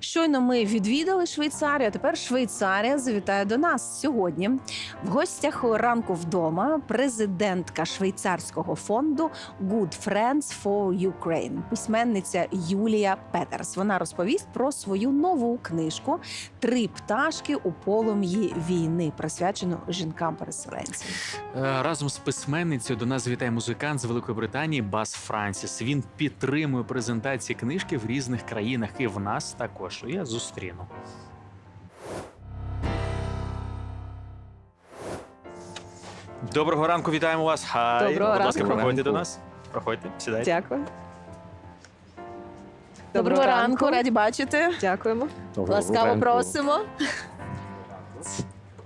Щойно ми відвідали Швейцарію. а Тепер Швейцарія завітає до нас сьогодні. В гостях ранку вдома президентка швейцарського фонду Good Friends for Ukraine, письменниця Юлія Петерс. Вона розповість про свою нову книжку Три пташки у полум'ї війни, присвячену жінкам-переселенцям. Е, Разом з письменницею до нас завітає музикант з Великої Британії Бас Франсіс. Він підтримує презентації книжки в різних країнах і в нас також. Я зустріну. Доброго ранку, вітаємо вас. Хай. Доброго Будь ласка, ранку. проходьте до нас. Проходьте, сідайте. Дякую. Доброго ранку, раді бачити. Дякуємо. Ласкаво просимо.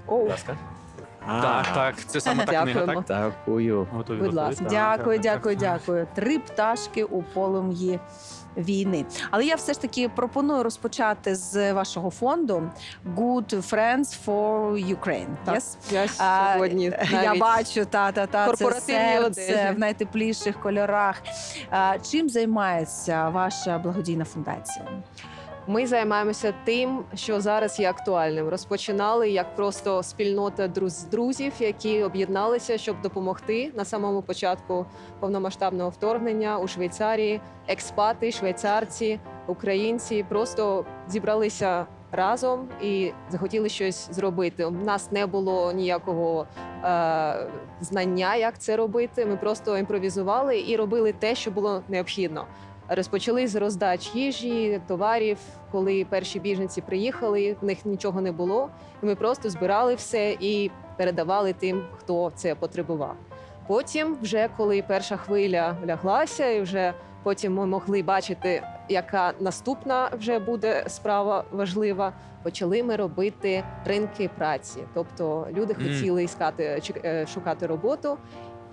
Будь ласка. Так, так, це саме та книга, Дякуємо. так? Дякую. Готові Будь до ласка. Так, Дякую, так, дякую, так. дякую. Три пташки у полум'ї війни. Але я все ж таки пропоную розпочати з вашого фонду Good Friends for Ukraine. Так. Yes? Я А, сьогодні Я навіть бачу, та та та це корпоративній серце одежі. в найтепліших кольорах. А, Чим займається ваша благодійна фундація? Ми займаємося тим, що зараз є актуальним. Розпочинали як просто спільнота друз- друзів, які об'єдналися, щоб допомогти на самому початку повномасштабного вторгнення у Швейцарії. Експати, швейцарці, українці просто зібралися разом і захотіли щось зробити. У нас не було ніякого е, знання, як це робити. Ми просто імпровізували і робили те, що було необхідно. Розпочали з роздач їжі, товарів. Коли перші біженці приїхали, в них нічого не було. І ми просто збирали все і передавали тим, хто це потребував. Потім, вже коли перша хвиля ляглася, і вже потім ми могли бачити, яка наступна вже буде справа важлива. Почали ми робити ринки праці. Тобто люди хотіли іскати е, шукати роботу,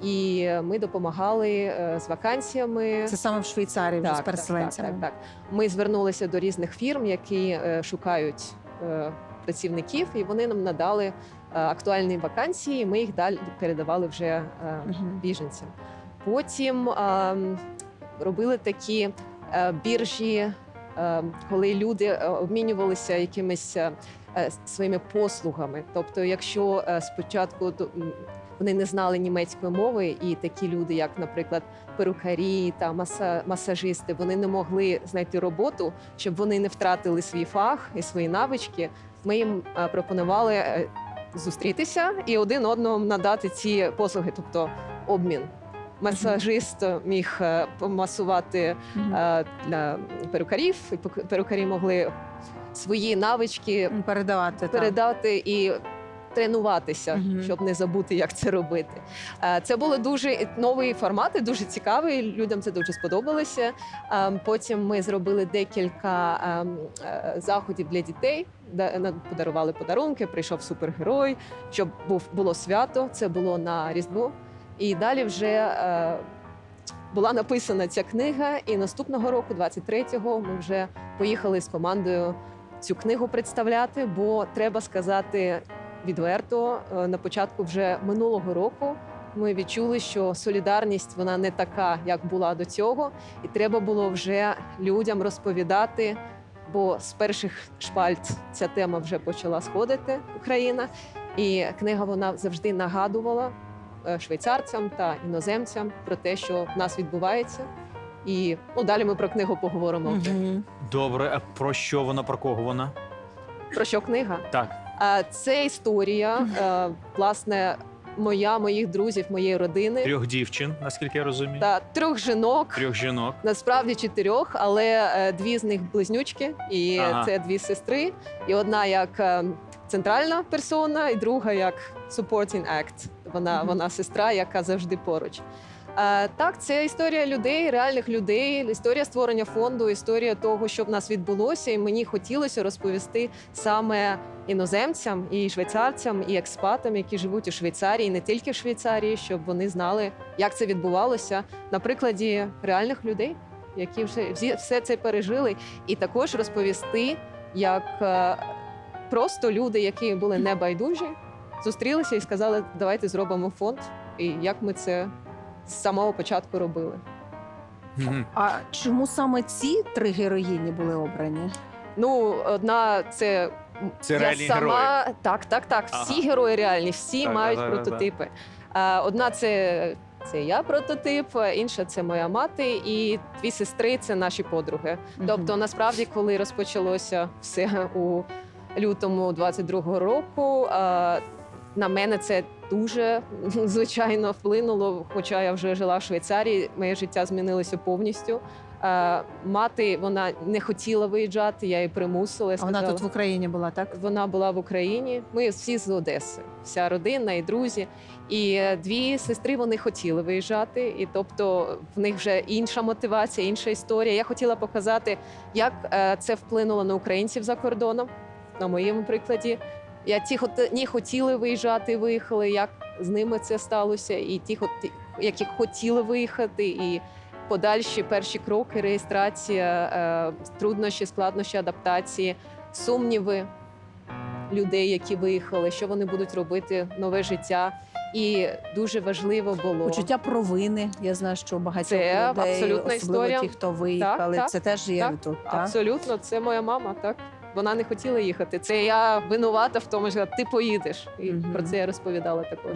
і ми допомагали е, з вакансіями. Це саме в Швейцарії вже з переселенцями. Так, так, так. Ми звернулися до різних фірм, які е, шукають е, працівників, і вони нам надали актуальні вакансії. і Ми їх далі передавали вже біженцям. Потім робили такі біржі, коли люди обмінювалися якимись своїми послугами. Тобто, якщо спочатку вони не знали німецької мови, і такі люди, як, наприклад, перукарі та маса, масажисти, вони не могли знайти роботу, щоб вони не втратили свій фах і свої навички. Ми їм е, пропонували е, зустрітися і один одному надати ці послуги, тобто обмін. Масажист міг е, помасувати для перукарів, і перукарі могли свої навички Передавати так. і тренуватися, Мгм. щоб не забути, як це робити. Е, Це були дуже нові формати, дуже цікаві. Людям це дуже сподобалося. Е, Потім ми зробили декілька ем, е, заходів для дітей. Подарували подарунки, прийшов супергерой, щоб було свято. Це було на Різдво. І далі вже е, була написана ця книга. І наступного року, 23-го, ми вже поїхали з командою цю книгу представляти, бо треба сказати відверто, е, на початку вже минулого року ми відчули, що солідарність вона не така, як була до цього, і треба було вже людям розповідати. Бо з перших шпальт ця тема вже почала сходити Україна, і книга вона завжди нагадувала е, швейцарцям та іноземцям про те, що в нас відбувається. І ну, далі ми про книгу поговоримо. Мгм. Добре, а про що вона, про кого вона? Про що книга? Так. А, Це історія, е, власне, моя, моїх друзів, моєї родини Трьох дівчин, наскільки я розумію. та трьох жінок. Трьох жінок. Насправді чотирьох, але е, дві з них близнючки, і Ага. це дві сестри. І одна як е, центральна персона, і друга як supporting act. Вона, Мгм. вона сестра, яка завжди поруч. Е, так, це історія людей, реальних людей, історія створення фонду, історія того, що в нас відбулося, і мені хотілося розповісти саме іноземцям, і швейцарцям, і експатам, які живуть у Швейцарії, і не тільки в Швейцарії, щоб вони знали, як це відбувалося на прикладі реальних людей, які вже все це пережили, і також розповісти, як е, просто люди, які були небайдужі, зустрілися і сказали, давайте зробимо фонд, і як ми це з самого початку робили. А чому саме ці три героїні були обрані? Ну, одна це Це я реальні сама. Так, так, так. Всі Ага. герої реальні, всі Так, мають да. прототипи. А, одна це, це я прототип, інша це моя мати, і дві сестри це наші подруги. Тобто, насправді, коли розпочалося все у лютому 22-го року, на мене це дуже звичайно вплинуло. Хоча я вже жила в Швейцарії, моє життя змінилося повністю. А, мати вона не хотіла виїжджати, я її примусила. я А вона тут в Україні була, так? вона була в Україні. Ми всі з Одеси, вся родина і друзі. І е, дві сестри вони хотіли виїжджати, і тобто в них вже інша мотивація, інша історія. Я хотіла показати, як е, це вплинуло на українців за кордоном. На моєму прикладі. Я ті, хот- хотіли виїжджати, виїхали. Як з ними це сталося, і ті, які хотіли виїхати, і подальші перші кроки, реєстрація, е, труднощі, складнощі адаптації, сумніви людей, які виїхали, що вони будуть робити, нове життя. І дуже важливо було Почуття провини. Я знаю, що багатьох Це людей, особливо історія. ті, хто виїхали, так, це теж є так, тут. Так? абсолютно. Це моя мама. Так вона не хотіла їхати. Це я винувата в тому, що ти поїдеш. І Мгм. про це я розповідала також.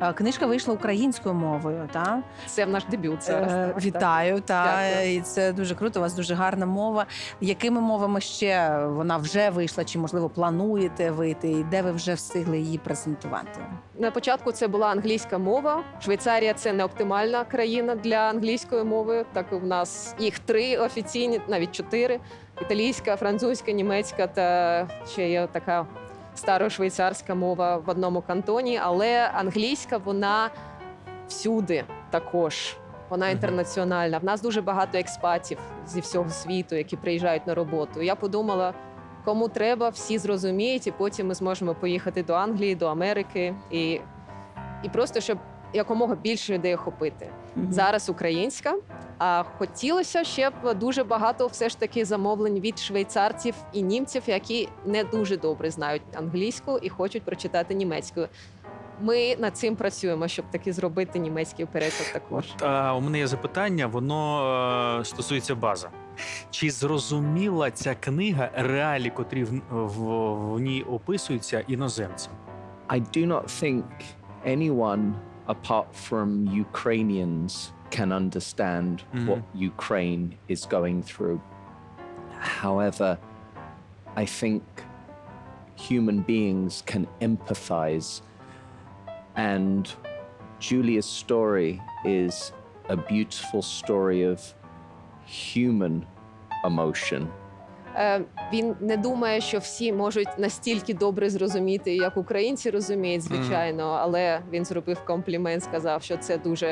А, Книжка вийшла українською мовою, так? Це наш дебют зараз. Е, так, так. Вітаю, та Дякую. і це дуже круто. У вас дуже гарна мова. Якими мовами ще вона вже вийшла? Чи можливо плануєте вийти? І де ви вже встигли її презентувати? На початку це була англійська мова. Швейцарія це не оптимальна країна для англійської мови. Так і в нас їх три офіційні, навіть чотири: італійська, французька, німецька та ще є така старошвейцарська мова в одному кантоні. Але англійська вона всюди також. Вона інтернаціональна. В нас дуже багато експатів зі всього світу, які приїжджають на роботу. Я подумала, кому треба, всі зрозуміють, і потім ми зможемо поїхати до Англії, до Америки і, і просто щоб якомога більше людей охопити. Мгм. Зараз українська. А хотілося ще б дуже багато все ж таки замовлень від швейцарців і німців, які не дуже добре знають англійську і хочуть прочитати німецькою. Ми над цим працюємо, щоб таки зробити німецький переклад також. От, а, у мене є запитання, воно е, стосується бази. Чи зрозуміла ця книга реалії, котрі в, в, в ній описуються іноземцям? I do not think anyone apart from Ukrainians can understand mm-hmm. what Ukraine is going through. However, I think human beings can empathize. And Julia's story is a beautiful story of human emotion. Е, він не думає, що всі можуть настільки добре зрозуміти, як українці розуміють, звичайно, але він зробив комплімент, сказав, що це дуже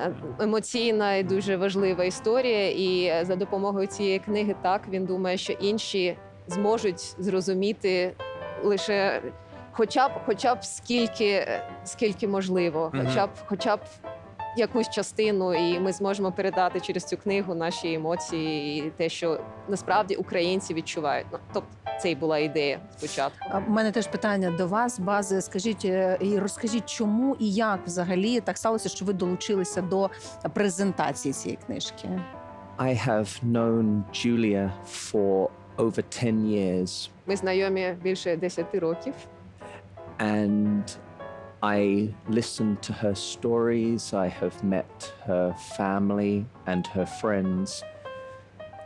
е, емоційна і дуже важлива історія. І е, за допомогою цієї книги, так він думає, що інші зможуть зрозуміти лише. Хоча б, хоча б скільки, скільки можливо, хоча б, хоча б якусь частину, і ми зможемо передати через цю книгу наші емоції і те, що насправді українці відчувають. Ну, тобто, це і була ідея спочатку. А в мене теж питання до вас, бази. Скажіть е, і розкажіть, чому і як взагалі так сталося, що ви долучилися до презентації цієї книжки? I have known Julia for over 10 years, Ми знайомі більше 10 років. and I listened to her stories. I have met her family and her friends.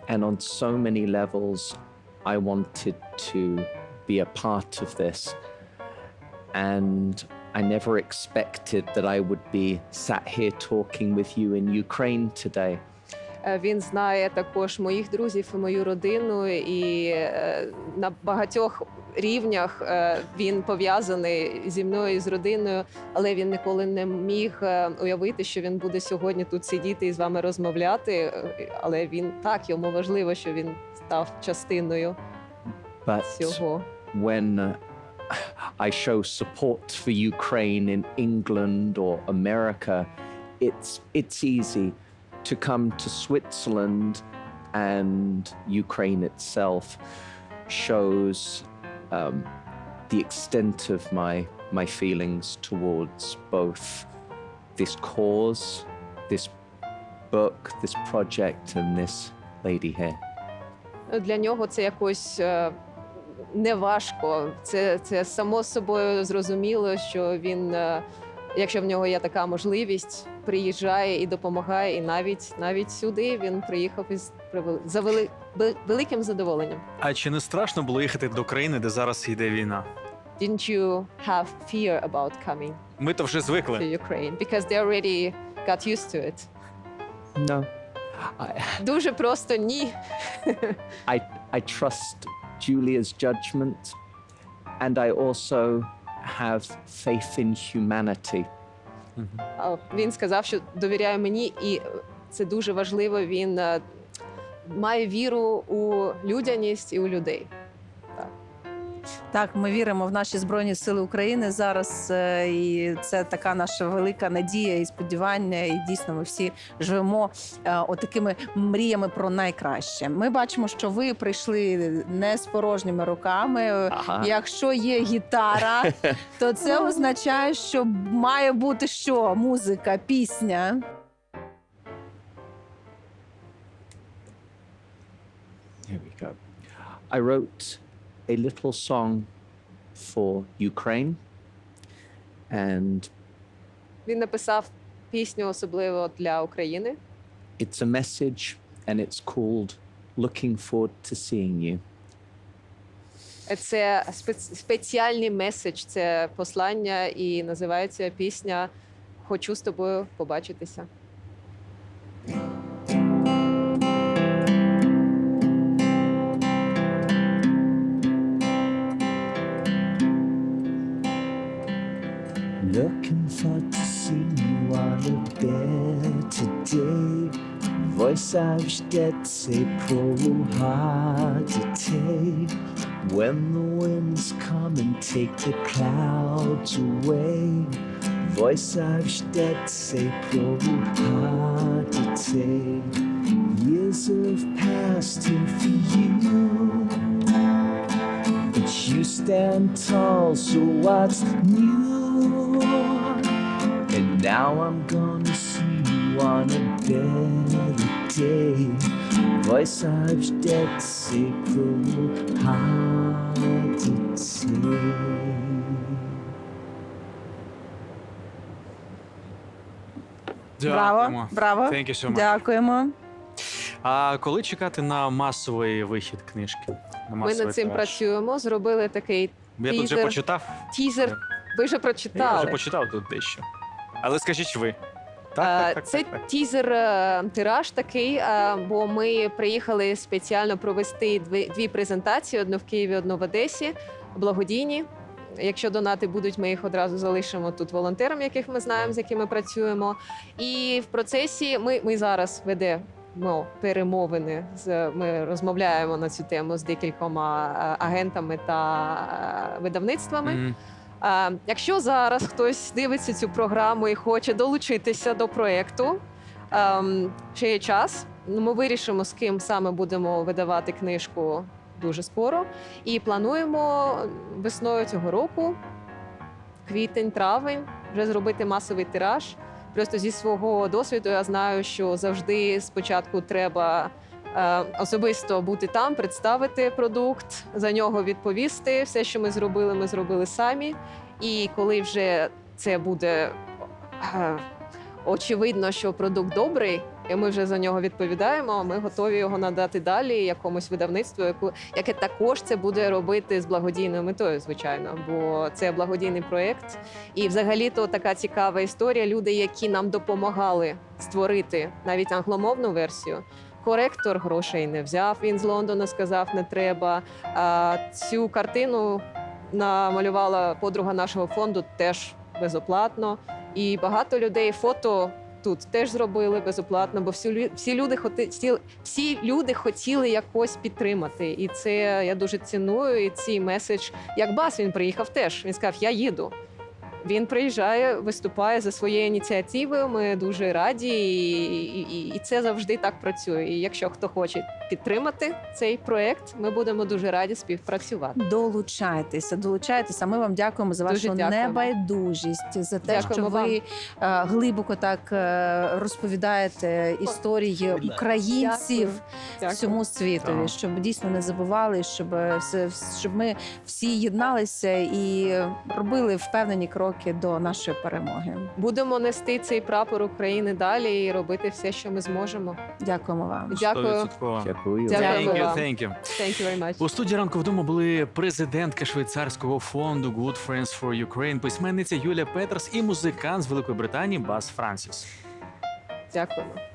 And on so many levels, I wanted to be a part of this. And I never expected that I would be sat here talking with you in Ukraine today. Е, Він знає також моїх друзів і мою родину, і е, на багатьох рівнях е, він пов'язаний зі мною і з родиною, але він ніколи не міг уявити, що він буде сьогодні тут сидіти і з вами розмовляти. Але він так йому важливо, що він став частиною But цього. when uh, I show support for Ukraine in England or America, it's it's easy to come to Switzerland and Ukraine itself shows um, the extent of my my feelings towards both this cause, this book, this project, and this lady here. Для нього це якось е, не важко. Це, це само собою зрозуміло, що він, е, якщо в нього є така можливість, приїжджає і допомагає. І навіть навіть сюди він приїхав із за вели, великим задоволенням. А чи не страшно було їхати до країни, де зараз йде війна? Didn't you have fear about coming Ми то вже to звикли. Ukraine? Because they already got used to it. No. I, Дуже просто ні. I, I trust Julia's judgment, and I also have faith in humanity. Він сказав, що довіряє мені, і це дуже важливо. Він е, має віру у людяність і у людей. Так, ми віримо в наші збройні сили України зараз, е, і це така наша велика надія і сподівання. І дійсно, ми всі живемо е, отакими мріями про найкраще. Ми бачимо, що ви прийшли не з порожніми руками. Ага. Якщо є гітара, то це означає, що має бути що? Музика, пісня. Here we go. I wrote a little song for Ukraine, and Він написав пісню особливо для України. it's a message, and it's called Looking Forward to Seeing You. Це спец- спеціальний меседж, це послання, і називається пісня Хочу з тобою побачитися. Hard to take. When the winds come and take the clouds away. Voice hard to take. Years have passed here for you. But you stand tall, so what's new? And now I'm gonna see you on a better day. Voice I've dead secret hard to. Браво, Дякуємо. браво. Thank you so much. Дякуємо. А коли чекати на масовий вихід книжки? На Ми масовий над цим тираж? працюємо. Зробили такий Я тут вже Тізер. почитав. тізер. Ви вже Я прочитали. вже почитав тут дещо. Але скажіть ви. Е, Так, так, Це так, так. тізер е, тираж такий, е, бо ми приїхали спеціально провести дві, дві презентації: одну в Києві, одну в Одесі, благодійні. Якщо донати будуть, ми їх одразу залишимо тут волонтерам, яких ми знаємо, з якими працюємо. І в процесі ми, ми зараз ведемо перемовини з ми розмовляємо на цю тему з декількома агентами та видавництвами. Мгм. А, якщо зараз хтось дивиться цю програму і хоче долучитися до проєкту, ем, ще є час. Ну, Ми вирішимо, з ким саме будемо видавати книжку дуже скоро. І плануємо весною цього року, квітень, травень, вже зробити масовий тираж. Просто зі свого досвіду я знаю, що завжди спочатку треба особисто бути там, представити продукт, за нього відповісти. Все, що ми зробили, ми зробили самі. І коли вже це буде е, очевидно, що продукт добрий, і ми вже за нього відповідаємо. Ми готові його надати далі якомусь видавництву, яку яке також це буде робити з благодійною метою, звичайно, бо це благодійний проєкт. І взагалі то така цікава історія. Люди, які нам допомагали створити навіть англомовну версію. Коректор грошей не взяв. Він з Лондона сказав, не треба. А цю картину намалювала подруга нашого фонду теж безоплатно. І багато людей фото тут теж зробили безоплатно, бо всі, всі люди всі, всі люди хотіли якось підтримати. І це я дуже ціную. І цей меседж, як бас, він приїхав теж. Він сказав: Я їду. Він приїжджає, виступає за своєю ініціативою. Ми дуже раді, і, і, і це завжди так працює. І якщо хто хоче підтримати цей проект. Ми будемо дуже раді співпрацювати. Долучайтеся, долучайтеся. Ми вам дякуємо за вашу дякуємо. небайдужість, за те, Дякуємо що ви е, глибоко так е, розповідаєте історії українців Дякую. всьому світові, Так. щоб дійсно не забували, щоб все щоб ми всі єдналися і робили впевнені кроки до нашої перемоги. Будемо нести цей прапор України далі і робити все, що ми зможемо. Дякуємо вам. Дякую. 100%. Дякую. Дякую Thank you, thank you. Thank you very much. У студії ранку вдома були президентка швейцарського фонду Good Friends for Ukraine, письменниця Юлія Петерс і музикант з Великої Британії Бас Франсіс. Дякуємо.